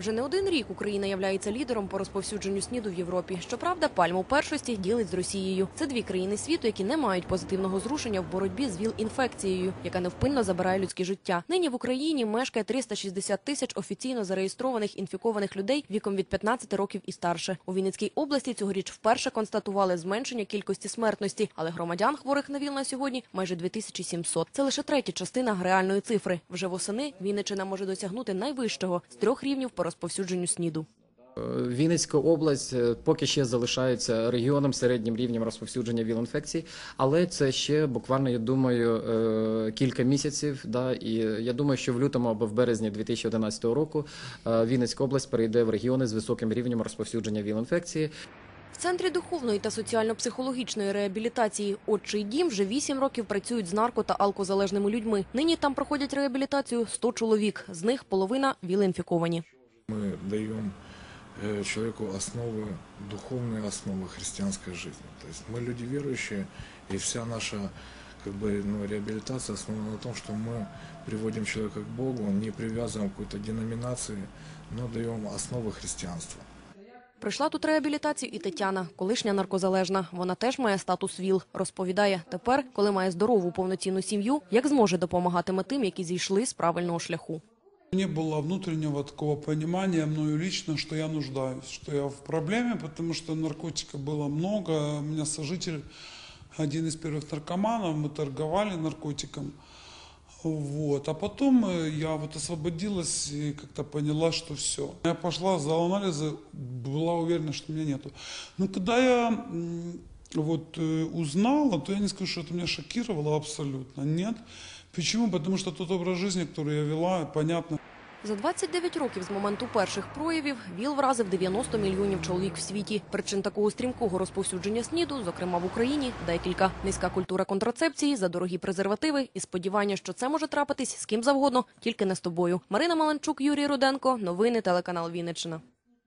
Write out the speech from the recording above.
Вже не один рік Україна являється лідером по розповсюдженню сніду в Європі. Щоправда, пальму першості ділить з Росією. Це дві країни світу, які не мають позитивного зрушення в боротьбі з ВІЛ-інфекцією, яка невпинно забирає людське життя. Нині в Україні мешкає 360 тисяч офіційно зареєстрованих інфікованих людей віком від 15 років і старше. У Вінницькій області цьогоріч вперше констатували зменшення кількості смертності, але громадян хворих на ВІЛ на сьогодні майже 2700. Це лише третя частина реальної цифри. Вже восени Вінниччина може досягнути найвищого з трьох рівнів по розповсюдженню СНІДу. Е, Вінницька область е, поки ще залишається регіоном середнім рівнем розповсюдження ВІЛ-інфекцій, але це ще буквально, я думаю, е, кілька місяців. Да, і я думаю, що в лютому або в березні 2011 року Вінницька область перейде в регіони з високим рівнем розповсюдження ВІЛ-інфекції. В центрі духовної та соціально-психологічної реабілітації «Отчий дім» вже вісім років працюють з нарко- та алкозалежними людьми. Нині там проходять реабілітацію 100 чоловік, з них половина ВІЛ-інфіковані. Мы даем э, человеку основы, духовные основы христианской жизни. То есть мы люди верующие, и вся наша как бы, ну, реабилитация основана на том, что мы приводим человека к Богу, не привязываем к какой-то деноминации, но даем основы христианства. Прийшла тут реабілітацію і Тетяна, колишня наркозалежна. Вона теж має статус ВІЛ. Розповідає, тепер, коли має здорову повноцінну сім'ю, як зможе допомагатиме тим, які зійшли з правильного шляху. Не было внутреннего такого понимания мною лично, что я нуждаюсь, что я в проблеме, потому что наркотика было много. У меня сожитель, один из первых наркоманов, мы торговали наркотиком. Вот. А потом э, я вот освободилась и как-то поняла, что все. Я пошла, сдала анализы, была уверена, что меня нету. Но когда я вот э, узнала, то я не скажу, что это меня шокировало абсолютно. Нет. Почему? Потому что тот образ жизни, который я вела, понятно, За 29 років з моменту перших проявів ВІЛ вразив 90 мільйонів чоловік в світі. Причин такого стрімкого розповсюдження СНІДу, зокрема в Україні, декілька. Низька культура контрацепції, задорогі презервативи і сподівання, що це може трапитись з ким завгодно, тільки не з тобою. Марина Маланчук, Юрій Руденко. Новини телеканал Вінниччина.